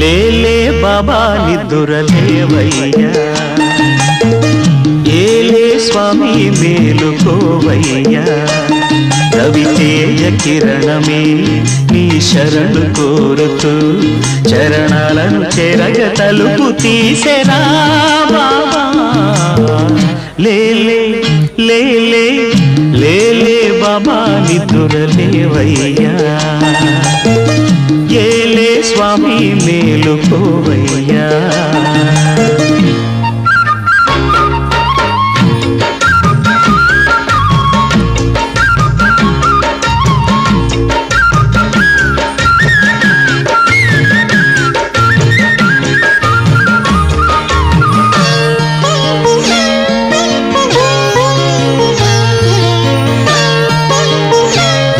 లేలే బాబా నిద్దురలేవయ్యా ఏలే స్వామి మేలుకోవయ్యా. రవితేజ కిరణమే నీ శరణు కోరుతూ చరణాలను చెరగ తలుపు తీసెరా బాబా. లేలే లేలే లేలే బాబా నిద్దురలేవయ్యా ఏలే స్వామి మేలుకోవయ్యా.